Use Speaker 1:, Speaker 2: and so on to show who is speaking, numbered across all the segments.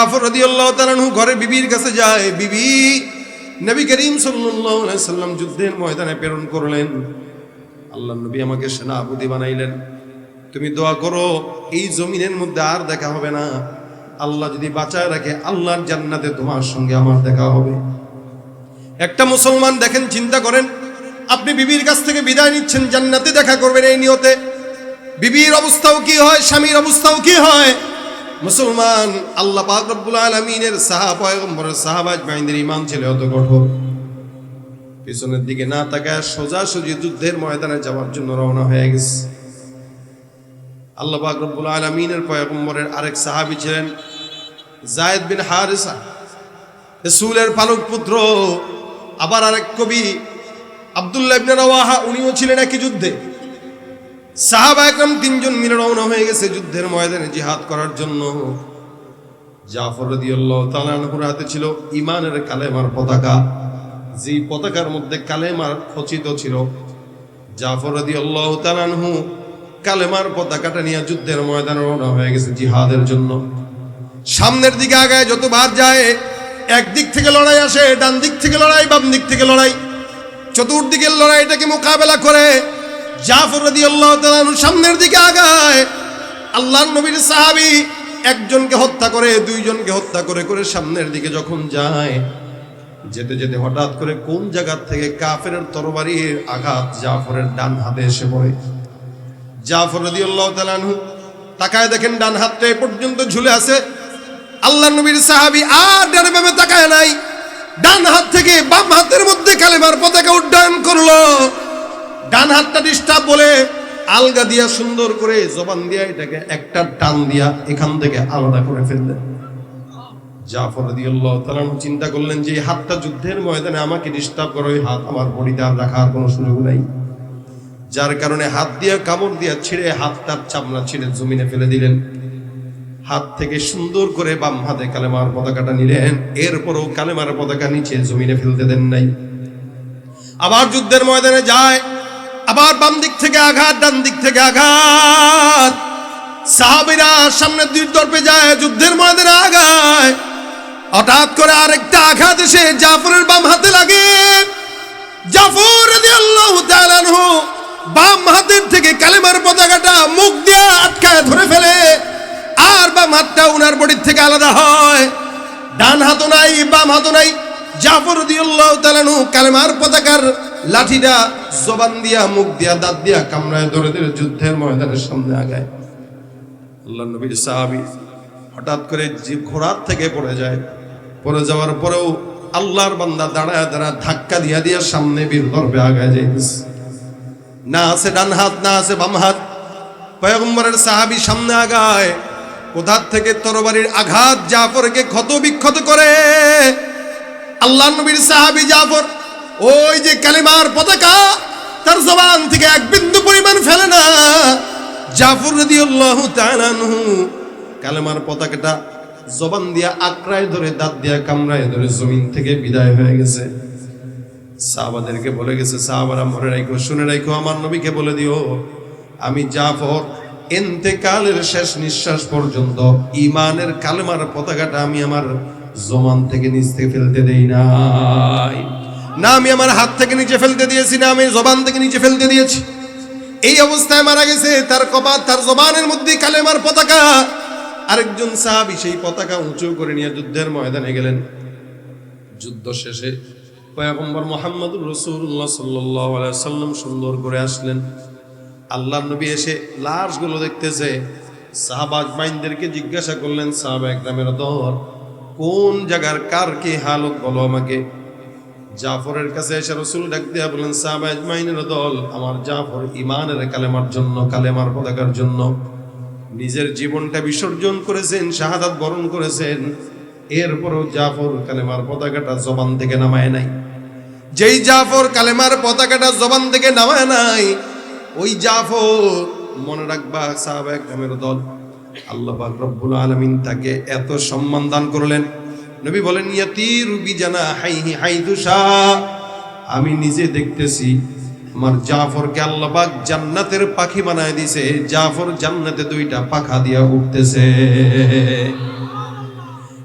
Speaker 1: জাফর রাদিয়াল্লাহু তাআলা আনহু ঘরে বিবির কাছে যায়। বিবি, নবী করিম সাল্লাম যুদ্ধের ময়দানে প্রেরণ করলেন। আল্লাহ নবী আমাকে সেনাপতি বানাইলেন। তুমি দোয়া করো, এই জমিনের মধ্যে আর দেখা হবে না। আল্লাহ যদি বাঁচায় রাখে, আল্লাহর জান্নাতে তোমার সঙ্গে আমার দেখা হবে। একটা মুসলমান দেখেন, চিন্তা করেন, আপনি বিবির কাছ থেকে বিদায় নিচ্ছেন, জান্নাতে দেখা করবেন এই নিয়তে। বিবির অবস্থাও কি হয়, স্বামীর অবস্থাও কি হয়? মুসলমান, আল্লাহ পাক রব্বুল আলামিনের সাহাবা, পয়গম্বরের সাহাবাজ বাহিনীর ইমান ছিল অত কঠোর। পিছনের দিকে না তাকায় সোজা সুজি যুদ্ধের ময়দানে যাওয়ার জন্য রওনা হয়ে গেছে। আল্লাহ পাক আলামিনের পয়গম্বরের আরেক সাহাবি ছিলেন জায়েদ বিন হারিসা। রসুলের পালক পুত্র, আবার আরেক কবি, আব্দুল্লাহ ইবনে উনিও ছিলেন একই যুদ্ধে। সাহাবা একরম তিনজন মিলে রওনা হয়ে গেছে যুদ্ধের ময়দানে জিহাদ করার জন্য। জাফর রাদিয়াল্লাহু তাআলা আনহুর হাতে ছিল ইমানের কালেমার পতাকা। যে পতাকার মধ্যে কালেমার খচিত ছিল। জাফর রাদিয়াল্লাহু তাআলা আনহু কালেমার পতাকাটা নিয়ে যুদ্ধের ময়দানে রওনা হয়ে গেছে জিহাদের জন্য। সামনের দিকে আগায় যতবার যায় একদিক থেকে লড়াই আসে, ডান দিক থেকে লড়াই, বাম দিক থেকে লড়াই। চতুর্দিকের লড়াইটাকে মোকাবেলা করে জাফর রাদিয়াল্লাহু তাআলা আনহু সামনের দিকে আগায়। আল্লাহর নবীর সাহাবী একজনকে হত্যা করে, দুইজনকে হত্যা করে করে সামনের দিকে যখন যায়, যেতে যেতে হঠাৎ করে কোন জায়গা থেকে কাফের তরবারির আঘাত জাফরের ডান হাতে এসে পড়ে। জাফর রাদিয়াল্লাহু তাআলা আনহু তাকায় দেখেন ডান হাতটা এ পর্যন্ত ঝুলে আছে। আল্লাহ নবীর সাহাবী আর ডানে বামে তাকায় নাই। ডান হাত থেকে বাম হাতের মধ্যে কালেমার পতাকা উড্ডয়ন করল। ডান হাতটা ডিস্টার্ব বলে আলগা দিয়া সুন্দর করে জবান দিয়া এটাকে একটা টান দিয়া এখান থেকে আলাদা করে ফেললেন। জাফর রাদিয়াল্লাহু তাআলা চিন্তা করলেন যে হাতটা যুদ্ধের ময়দানে আমাকে ডিস্টার্ব করে হাত আমার বডিতে আর রাখার কোনো সুযোগ নাই। যার কারণে হাত দিয়া, কামড় দিয়া ছিঁড়ে হাতটার চামড়া ছিঁড়ে জমিনে ফেলে দিলেন। হাত থেকে সুন্দর করে বাম হাতে কালেমার পতাকাটা নিলেন, এরপরও কালেমার পতাকা নিচে জমিনে ফেলতে দেন নাই। আবার যুদ্ধের ময়দানে যায় আবার বাম দিক থেকে আঘাত, ডান দিক থেকে আঘাত। সাহাবিরা সামনে দুই তরফে যায়, যুদ্ধের ময়দানে আগায়। হঠাৎ করে আরেকটা আঘাত এসে জাফরের বাম হাতে লাগে। জাফর বাম হাতের থেকে কালেমার পতাকাটা মুখ দিয়ে আটকায় ধরে ফেলে। আর বাম হাতটা উনার বডির থেকে আলাদা হয়। ডান হাতও নাই, বাম হাতও নাই। জাফর রাদিয়াল্লাহু তাআলা আনহু কালেমার পতাকার লাঠিটা জবান দিয়া, মুখ দিয়া, দাঁত দিয়া কামড়ায় ধরে ধরে যুদ্ধের ময়দানের সামনে আগায়। আল্লাহ নবীর সাহাবী হঠাৎ করে যে ঘোড়ার থেকে পড়ে যায়। পড়ে যাওয়ার পরেও আল্লাহর বান্দা দাঁড়ায় দাঁড়া ধাক্কা দিয়া দিয়া সামনে বীর দরবে আগায় যাইতেছে। না আছে ডান হাত, না আছে বাম হাত। পয়গম্বরের সাহাবি সামনে আগায়। কোথার থেকে তরবারির আঘাত জাফরকে ক্ষত বিক্ষত করে? আল্লাহ নবীর সাহাবী জাফর ওই যে কালিমার পতাকা, তার জবান থেকে এক বিন্দু পরিমাণ ফেলে না। জাফর রাদিয়াল্লাহু কালেমার পতাকাটা জবান দিয়া আঁকড়ায় ধরে, দাঁত দিয়া কামড়ায় ধরে জমিন থেকে বিদায় হয়ে গেছে। সাহাবাদেরকে বলে গেছে, সাহাবারা মনে রাখো শুনে রাখো আমার নবীকে বলে দিও, আমি জাফর এন্তেকালের শেষ নিঃশ্বাস পর্যন্ত ইমানের কালেমার পতাকাটা আমি আমার জমান থেকে নিচ থেকে ফেলতে দেই নাই। না, আমি আমার হাত থেকে নিচে ফেলতে দিয়েছি, না, আমি জবান থেকে নিচে ফেলতে দিয়েছি। এই অবস্থায় মারা গেছে, তার কপাত তার জবানের মধ্যে কালেমার পতাকা। আরেকজন সাহাবি সেই পতাকা উঁচু করে নিয়ে যুদ্ধের ময়দানে গেলেন। যুদ্ধ শেষে পয়গম্বর মোহাম্মদুর রসুল্লাহ সাল্লাহ সাল্লাম সুন্দর করে আসলেন। আল্লাহ নবী এসে লাশগুলো দেখতেছে। সাহাবাজ মাইনদেরকে জিজ্ঞাসা করলেন, সাহাবা একরামের দল, কোন জায়গার কার কি হালত বলো আমাকে? জাফরের কাছে এসে রসুল ডাক দিয়া বলেন সাহাবাজ মাইনের দল, আমার জাফর ইমানের কালেমার জন্য, কালেমার পতাকার জন্য নিজের জীবনটা বিসর্জন করেছেন, শাহাদাত বরণ করেছেন। এরপরও জাফর কালেমার পতাকাটা জবান থেকে নামায় নাই। যেই জাফর কালেমার পতাকাটা জবান থেকে নামায় নাই, ওই জাফর মনে রাখবা, সাহাবা একরামের দল, আল্লাহ রব্বুল আলামিন তাকে এত সম্মান দান করলেন। নবী বলেন, ইয়াতিরু বিজানা হাইহি হাইদুসা আমি নিজে দেখতেছি, আমার জাফরকে আল্লাহ জান্নাতের পাখি বানায় দিছে। জাফর জান্নাতে দুইটা পাখা দিয়া উঠতেছে।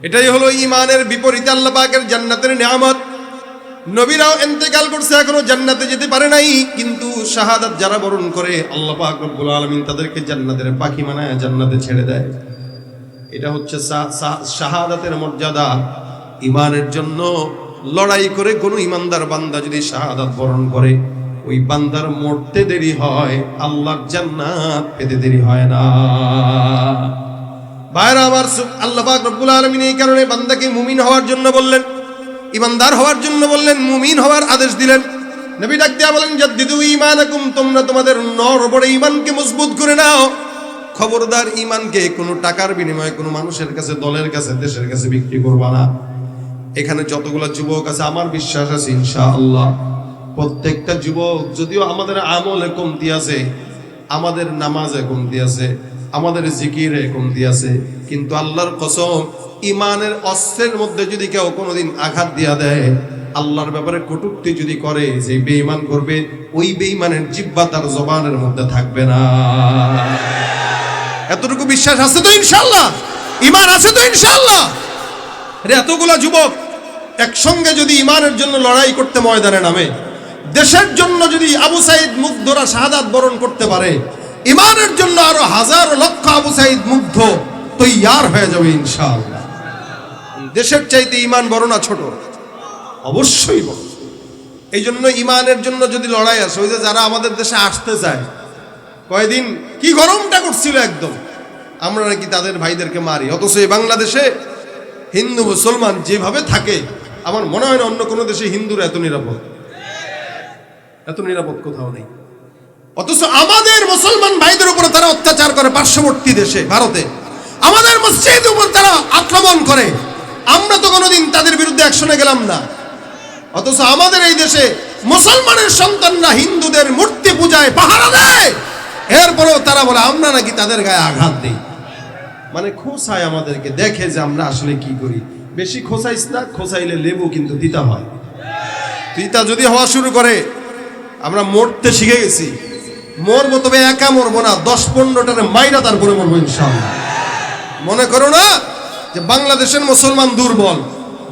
Speaker 1: এটাই হলো ইমানের বিপরীতে আল্লাহ পাকের জান্নাতের নিয়ামত। নবীরাও এন্তেকাল করছে, এখনও জান্নাতে যেতে পারে নাই। কিন্তু শাহাদাত যারা বরণ করে, আল্লাহ পাক রব্বুল আলামিন তাদেরকে জান্নাতের পাখি বানায়, জান্নাতে ছেড়ে দেয়। এটা হচ্ছে শাহাদাতের মর্যাদা। ইমানের জন্য লড়াই করে কোনো ইমানদার বান্দা যদি শাহাদাত বরণ করে, ওই বান্দার মরতে দেরি হয়, আল্লাহর জান্নাত পেতে দেরি হয় না। ভাইরা আমার আল্লাহ পাক রব্বুল আলামিন এই কারণে বান্দাকে মুমিন হওয়ার জন্য বললেন ইমানদার হওয়ার জন্য বললেন, মুমিন হওয়ার আদেশ দিলেন। নবী ডাক দিয়া বলেন, জাদ্দিদু ঈমানাকুম, তোমরা তোমাদের নর বড় ঈমানকে মজবুত করে নাও। খবরদার ঈমানকে কোনো টাকার বিনিময়ে কোনো মানুষের কাছে, দলের কাছে, দেশের কাছে বিক্রি করবা না। এখানে যতগুলো যুবক আছে, আমার বিশ্বাস আছে, ইনশাআল্লাহ, প্রত্যেকটা যুবক, যদিও আমাদের আমলে কমতি আছে, আমাদের নামাজে কমতি আছে, আমাদের জিকিরে কমতি আছে, কিন্তু আল্লাহর কসম ইমানের অস্ত্রের মধ্যে যদি কেউ কোনোদিন আঘাত দিয়া দেয়, আল্লাহর ব্যাপারে কটুক্তি যদি করে, যে বেঈমান করবে, ওই বেঈমানের জিব্বা তার জবানের মধ্যে থাকবে না। এতটুকু বিশ্বাস আছে তো ইনশাল্লাহ ইমান আছে তো ইনশাল্লাহ এতগুলা যুবক একসঙ্গে যদি ইমানের জন্য লড়াই করতে ময়দানে নামে, দেশের জন্য যদি আবু সাইদ মুগ্ধরা শাহাদাত বরণ করতে পারে ইমানের জন্য আরও হাজার লক্ষ আবু সাইদ মুগ্ধ তৈয়ার হয়ে যাবে ইনশাআল্লাহ। দেশের চাইতে ইমান বড় না ছোট? অবশ্যই বড়। এই জন্য ইমানের জন্য যদি লড়াই আসে, ওই যে যারা আমাদের দেশে আসতে চায় কয়দিন? কি গরমটা করছিল একদম? আমরা নাকি তাদের ভাইদেরকে মারি। অথচ এই বাংলাদেশে হিন্দু, মুসলমান যেভাবে থাকে, আমার মনে হয় না অন্য কোনো দেশে হিন্দুরা এত নিরাপদ। এত নিরাপদ কোথাও নেই। অথচ আমাদের মুসলমান ভাইদের উপরে তারা অত্যাচার করে পার্শ্ববর্তী দেশে, ভারতে। আমাদের মসজিদের উপর তারা আক্রমণ করে। আমরা তো কোনোদিন তাদের বিরুদ্ধে অ্যাকশনে গেলাম না। অথচ আমাদের এই দেশে মুসলমানের সন্তানরা হিন্দুদের মূর্তি পূজায় পাহারা দেয়। এরপরেও তারা বলে আমরা নাকি তাদের গায়ে আঘাত দিই। মানে খোসায় আমাদেরকে দেখে যে আমরা আসলে কি করি। বেশি খোসাইস না খোসাইলে লেবু কিন্তু তিতা হয়। তিতা যদি হওয়া শুরু করে আমরা মরতে শিখে গেছি। মরবো তবে একা মরবো না দশ পনেরোটারে মাইরা তারপরে মরবো ইনশাল্লাহ মনে করো না যে বাংলাদেশের মুসলমান দুর্বল?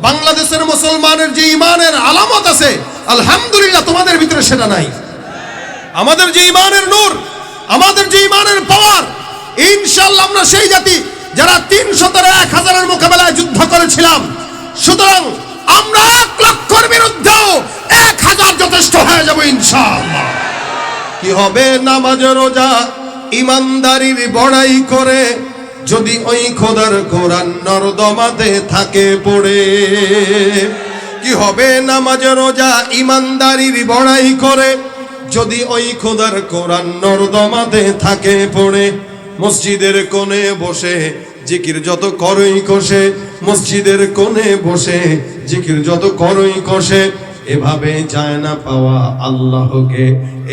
Speaker 1: বাংলাদেশের মুসলমানের যে ইমানের আলামত আছে আলহামদুলিল্লাহ তোমাদের ভিতরে সেটা নাই। আমাদের যে ইমানের নূর আমাদের যে ইমানের পাওয়ার ইনশাল্লাহ আমরা সেই জাতি যারা তিন শতরে এক হাজারের মোকাবেলায় যুদ্ধ করেছিলাম। সুতরাং আমরা এক লক্ষর বিরুদ্ধেও এক হাজার যথেষ্ট হয়ে যাব ইনশাল্লাহ কি হবে নামাজ, রোজা? ইমানদারির বড়াই করে যদি ওই খোদার কোরআন নরদমাতে থাকে পড়ে। কি হবে নামাজ, রোজা? ইমানদারির বড়াই করে যদি ওই খোদার কোরআন নরদমাতে থাকে পড়ে, মসজিদের কোণে বসে জিকির যত করই কষে, মসজিদের কোণে বসে জিকির যত করই কষে, এভাবে যায় না পাওয়া আল্লাহকে,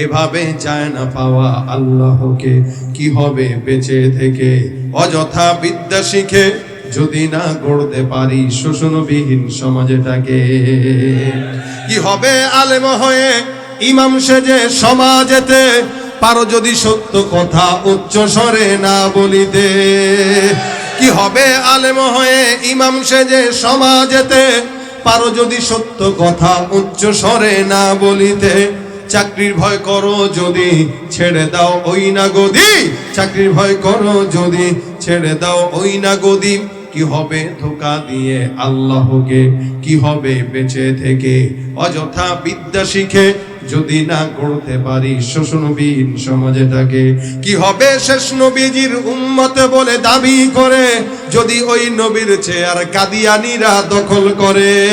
Speaker 1: এভাবে যায় না পাওয়া আল্লাহকে। কি হবে বেঁচে থেকে? অযথা বিদ্যা শিখে যদি না গড়তে পারি শোষণবিহীন সমাজটাকে। কি হবে আলেম হয়ে ইমাম সেজে সমাজেতে পারো যদি সত্য কথা উচ্চ স্বরে না বলিতে। কি হবে আলেম হয়ে ইমাম সেজে সমাজেতে পারো যদি সত্য কথা উচ্চ স্বরে না বলিতে। চাকরির ভয় করো যদি ছেড়ে দাও ওই না গদি। চাকরির ভয় করো যদি ছেড়ে দাও ওই না গদি। কি হবে ধোকা দিয়ে আল্লাহকে? কি হবে বেঁচে থেকে? অযথা বিদ্যা শিখে যদি না করতে পারি শোষণবিহীন সমাজেটাকে কি হবে শেষ নবীজির উম্মত বলে দাবি করে যদি ওই নবীর চেয়ার কাদিয়ানিরা দখল করে?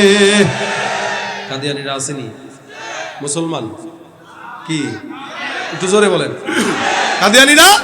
Speaker 1: কাদিয়ানিরা আসেনি। মুসলমান। কি? একটু জোরে বলেন। কাদিয়ানিরা?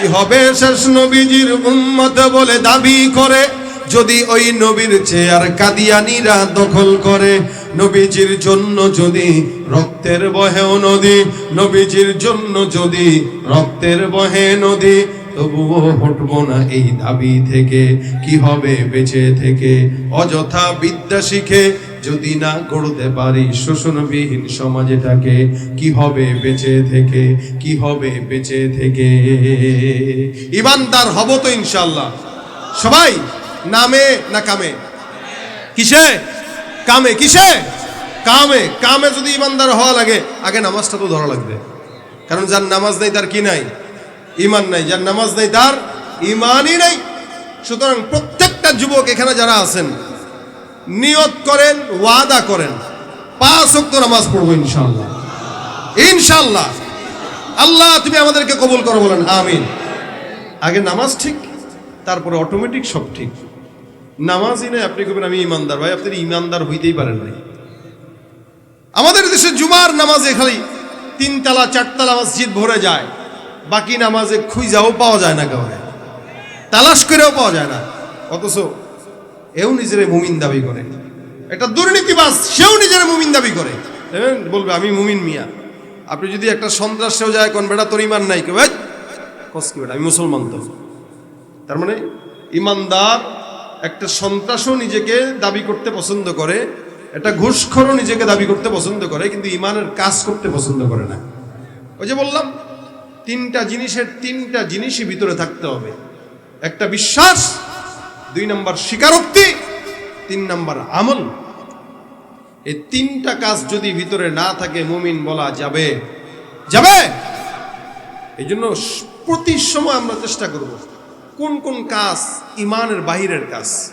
Speaker 1: কি হবে শেষ নবীজির উম্মত বলে দাবি করে যদি ওই নবীর চেয়ার কাদিয়ানিরা দখল করে? নবীজির জন্য যদি রক্তের বহেও নদী, নবীজির জন্য যদি রক্তের বহে নদী, তবুও হটবো না এই দাবি থেকে। কি হবে বেঁচে থেকে? অযথা বিদ্যা শিখে যদি না গড়তে পারি শোষণবিহীন সমাজটাকে, কি হবে বেঁচে থেকে? কি হবে বেঁচে থেকে? ইমানদার হব তো ইনশাল্লাহ সবাই, নামে না কামে? কিসে? কামে, কিসে? কামে কামে যদি ইমানদার হওয়া লাগে, আগে নামাজটা তো ধরা লাগবে। কারণ যার নামাজ নেই, তার কি নাই? ইমান নাই। যার নামাজ নেই, তার ইমানই নাই। সুতরাং প্রত্যেকটা যুবক এখানে যারা আছেন, নিয়ত করেন, ওয়াদা করেন। পাঁচ অক্ত নামাজ পড়ব ইনশাল্লাহ ইনশাল্লাহ আল্লাহ, তুমি আমাদেরকে কবুল করো বলেন, আমিন। আগে নামাজ ঠিক, তারপরে অটোমেটিক সব ঠিক। নামাজই নেই আপনি কবেন আমি ইমানদার ভাই, আপনি ইমানদার হইতেই পারেন নাই। আমাদের দেশে জুমার নামাজে খালি তিনতলা, চারতলা মসজিদ ভরে যায়। বাকি নামাজে খুঁজাও পাওয়া যায় না কাউরে। তালাশ করেও পাওয়া যায় না। অথচ এও নিজের মুমিন দাবি করে। একটা দুর্নীতিবাস সেও নিজের মুমিন দাবি করে। বলবে, আমি মুমিন মিয়া। আপনি যদি একটা সন্ত্রাসেও যায় কোন, বেটা, তোর ইমান নাই কেউ। কস কি বেটা, আমি মুসলমান তো। তার মানে ইমানদার একটা সন্ত্রাসও নিজেকে দাবি করতে পছন্দ করে, একটা ঘুষখরও নিজেকে দাবি করতে পছন্দ করে, কিন্তু ইমানের কাজ করতে পছন্দ করে না। ওই যে বললাম, তিনটা জিনিসের তিনটা জিনিসই ভিতরে থাকতে হবে। একটা বিশ্বাস, দুই নম্বর স্বীকারোক্তি, তিন নম্বর আমল। এই তিনটা কাজ যদি ভিতরে না থাকে, মুমিন বলা যাবে। যাবে? এই জন্য প্রতি সময় আমরা চেষ্টা করব। কোন কোন কাজ ইমানের বাহিরের কাজ?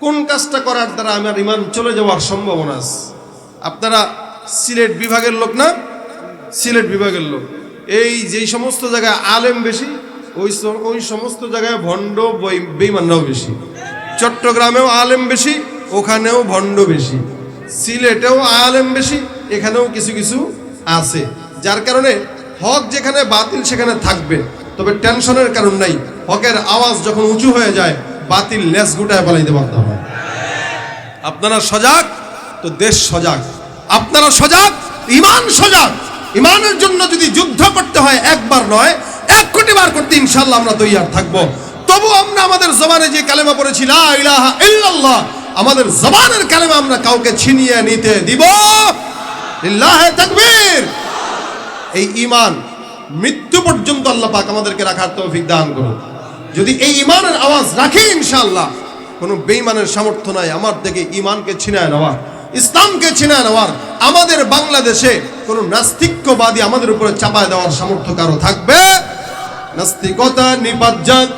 Speaker 1: কোন কাজটা করার দ্বারা আমার ইমান চলে যাওয়ার সম্ভাবনা আছে? আপনারা সিলেট বিভাগের লোক না? সিলেট বিভাগের লোক। এই যেই সমস্ত জায়গায় আলেম বেশি, ওই ওই সমস্ত জায়গায় ভণ্ড বই- বেঈমানরাও বেশি। চট্টগ্রামেও আলেম বেশি, ওখানেও ভণ্ড বেশি। সিলেটেও আলেম বেশি, এখানেও কিছু কিছু আছে। যার কারণে হক যেখানে বাতিল সেখানে থাকবে। তবে টেনশনের কারণ নাই। হকের আওয়াজ যখন উঁচু হয়ে যায়, বাতিল লেস গুটায় পালাইতে পারতে হয়। আপনারা সজাগ, তো দেশ সজাগ। আপনারা সজাগ, ইমান সজাগ। ইমানের জন্য যদি যুদ্ধ করতে হয়, একবার নয়, এক কোটি বার করতে ইনশাল্লাহ আমরা তৈয়ার থাকব। তবু আমরা আমাদের জবানে যে কালেমা পড়েছি ইল্লাল্লাহ, আমাদের জবানের কালেমা আমরা কাউকে ছিনিয়ে নিতে দিব। তাকবীর। এই ইমান মৃত্যু পর্যন্ত আল্লাহ পাক আমাদেরকে রাখার তৌফিক দান করুন যদি এই ইমানের আওয়াজ রাখি ইনশাল্লাহ কোনো বেইমানের সামর্থ্য নাই। আমার থেকে ইমানকে ছিনায় নেওয়ার ইসলামকে ছিনায় নেওয়ার, আমাদের বাংলাদেশে কোনো নাস্তিক্যবাদী আমাদের উপরে চাপায় দেওয়ার সামর্থ্য কারও থাকবে? নাস্তিকতা নিপাত যাক,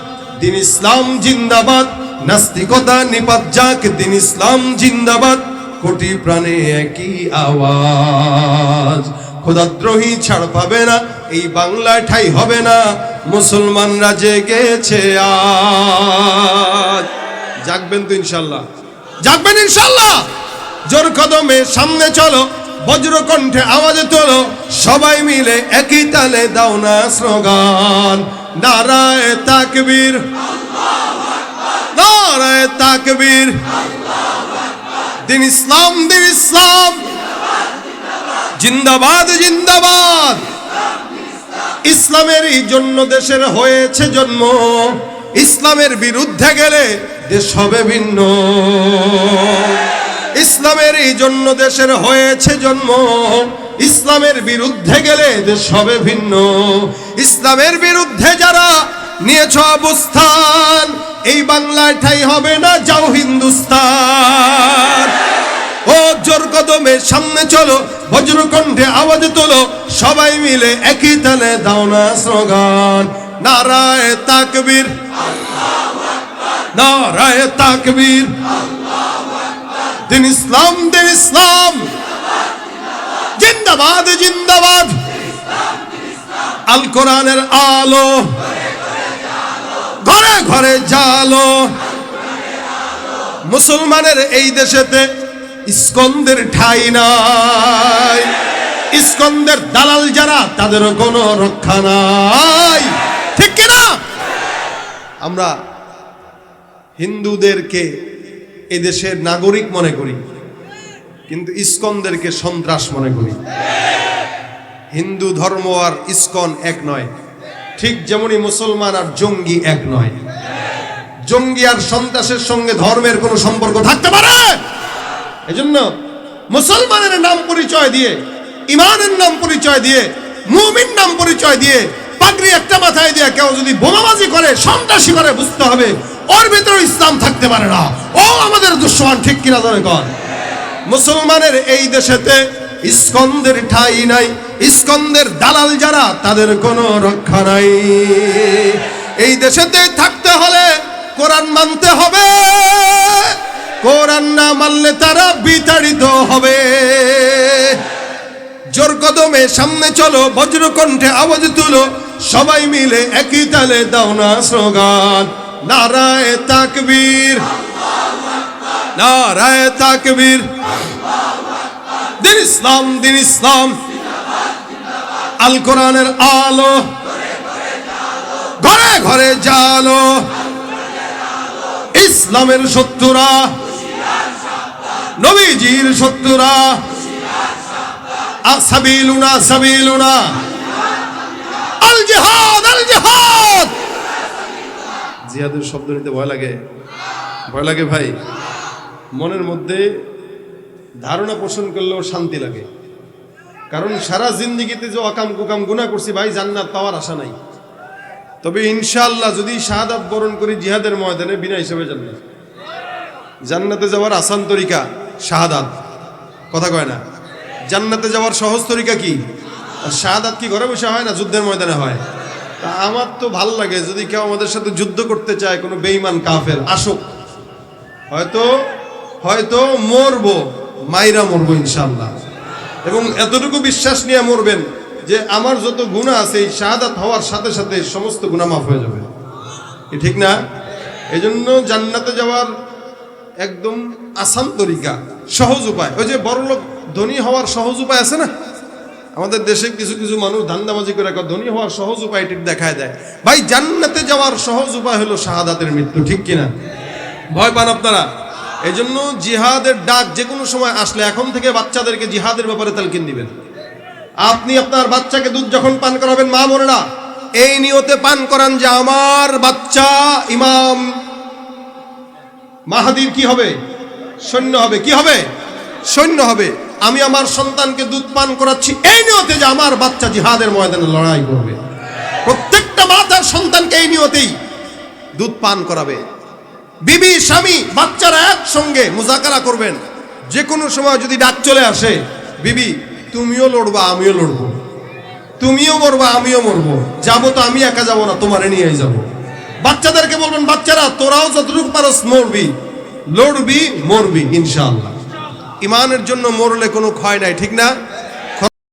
Speaker 1: দিন ইসলাম জিন্দাবাদ। নাস্তিকতা নিপাত যাক, দিন ইসলাম জিন্দাবাদ। কোটি প্রাণে একই আওয়াজ। খোদাদ্রোহী ছাড় পাবে না, এই বাংলায় ঠাই হবে না। মুসলমানরা জেগেছে আজ। জাগবেন তো ইনশাল্লাহ। জাগবেন ইনশাল্লাহ। জোর কদমে সামনে চলো বজ্র কণ্ঠে আওয়াজে তোলো, সবাই মিলে একই তালে দাও না স্লোগান। নারায় তাকবীর। নারায় তাকবীর। দিন ইসলাম দিন ইসলাম। জিন্দাবাদ জিন্দাবাদ। ইসলামের এই জন্য দেশের হয়েছে জন্ম। ইসলামের বিরুদ্ধে গেলে দেশ হবে ভিন্ন। ইসলামের এই জন্য দেশের হয়েছে জন্ম। ইসলামের বিরুদ্ধে গেলে দেশ হবে ভিন্ন। ইসলামের বিরুদ্ধে যারা নিয়েছ অবস্থান, এই বাংলায় ঠাই হবে না যাও হিন্দুস্তান। ও জোর কদমে সামনে চলো বজ্রকণ্ঠে আওয়াজ তোলো, সবাই মিলে একই তালে দাও না স্লোগান। নারায় তাকবীর। নারায় তাকবীর। দিন ইসলাম দিন ইসলাম। জিন্দাবাদ জিন্দাবাদ। আল কোরআনের আলো। ঘরে ঘরে জালো। মুসলমানের এই দেশেতে ইস্কন্দের ঠাই নাই। ইস্কন্দের দালাল যারা তাদেরও কোনো রক্ষা নাই। ঠিক কিনা আমরা হিন্দুদেরকে এদেশের নাগরিক মনে করি, কিন্তু ইস্কনদেরকে সন্ত্রাস মনে করি। হিন্দু ধর্ম আর ইস্কন এক নয়। ঠিক যেমনই মুসলমান আর জঙ্গি এক নয়। জঙ্গি আর সন্ত্রাসের সঙ্গে ধর্মের কোনো সম্পর্ক থাকতে পারে? এজন্য মুসলমানের নাম পরিচয় দিয়ে, ইমানের নাম পরিচয় দিয়ে, মুমিন নাম পরিচয় দিয়ে, পাগড়ি একটা মাথায় দিয়ে কেউ যদি বোমাবাজি করে, সন্ত্রাসী করে, বুঝতে হবে ওর ভিতরে ইসলাম থাকতে পারে না। ও আমাদের দুশ্মন, ঠিক কিনা ধরে কর মুসলমানের এই দেশেতে ইস্কন্দের ঠাই নাই, ইস্কন্দের দালাল যারা, তাদের কোনো রক্ষা নাই। এই দেশেতে থাকতে হলে কোরআন মানতে হবে। কোরআন না মানলে তারা বিতাড়িত হবে। জোর কদমে সামনে চলো, বজ্রকণ্ঠে আওয়াজ তুলো, সবাই মিলে একই তালে দাও না স্লোগান। নারায় তাকবীর। নারায় তাকবীর। দিন ইসলাম দিন ইসলাম। আল কোরআনের আলো। ঘরে ঘরে জালো। ইসলামের শত্রুরা। নবীজির শত্রুরা। সাবিলুনা সাবিলুনা। আল জিহাদ আল জিহাদ জিহাদের শব্দ নিতে ভয় লাগে। ভয় লাগে ভাই। মনের মধ্যে ধারণা পোষণ করলেও শান্তি লাগে। কারণ সারা জিন্দিগিতে যে অকাম কুকাম গুণা করছি ভাই, জান্নাত পাওয়ার আশা নাই। তবে ইনশাআল্লাহ যদি শাহাদাত বরণ করি জিহাদের ময়দানে, বিনা হিসেবে জান্নাত। জান্নাতে যাওয়ার আসান তরিকা। শাহাদাত। কথা কয় না। জান্নাতে যাওয়ার সহজ তরিকা কি? শাহাদাত কি ঘরে বসে হয় না যুদ্ধের ময়দানে হয়? তা আমার তো ভালো লাগে যদি কেউ আমাদের সাথে যুদ্ধ করতে চায়, কোনো বেইমান কাফের, আসুক। হয়তো হয়তো মরবো, মাইরা মরবো ইনশাল্লাহ এবং এতটুকু বিশ্বাস নিয়ে মরবেন যে আমার যত গুণা আছে, এই শাহাদাত হওয়ার সাথে সাথে সমস্ত গুণা মাফ হয়ে যাবে। ঠিক না? এই জন্য জান্নাতে যাওয়ার একদম আসান তরিকা, সহজ উপায়। ওই যে বড় লোক ধনী হওয়ার সহজ উপায় আছে না? আমাদের দেশে কিছু কিছু মানুষ ধান্দাবাজি করে ধনী হওয়ার সহজ উপায় এটি দেখায় দেয়। ভাই, জান্নাতে যাওয়ার সহজ উপায় হলো শাহাদাতের মৃত্যু, ঠিক কিনা? ভয় পান আপনারা? এই জন্য জিহাদের ডাক যে কোনো সময় আসলে এখন থেকে বাচ্চাদেরকে জিহাদের ব্যাপারে তালকিন দিবেন। আপনি আপনার বাচ্চাকে দুধ যখন পান করাবেন মা মরেরা এই নিয়তে পান করান যে আমার বাচ্চা ইমাম মাহাদির কি হবে? সৈন্য হবে। কি হবে? সৈন্য হবে। আমি আমার সন্তানকে দুধ পান করাচ্ছি। এই নিয়তে যে আমার বাচ্চা জিহাদের ময়দানে লড়াই করবে। প্রত্যেকটা মা তার সন্তানকে এই নিয়তেই দুধ পান করাবে। বিবি, স্বামী, বাচ্চারা একসঙ্গে মুজাকারা করবেন। যে কোনো সময় যদি ডাক চলে আসে, বিবি, তুমিও লড়বা, আমিও লড়বো। তুমিও মরবা, আমিও মরবো। যাব তো আমি একা যাব না, তোমারে নিয়েই যাব। বাচ্চাদেরকে বলবেন, বাচ্চারা, তোরাও যতটুকু পারস মরবি, লড়বি, মরবি ইনশাল্লাহ ইমানের জন্য মরলে কোনো ক্ষয় নাই, ঠিক না?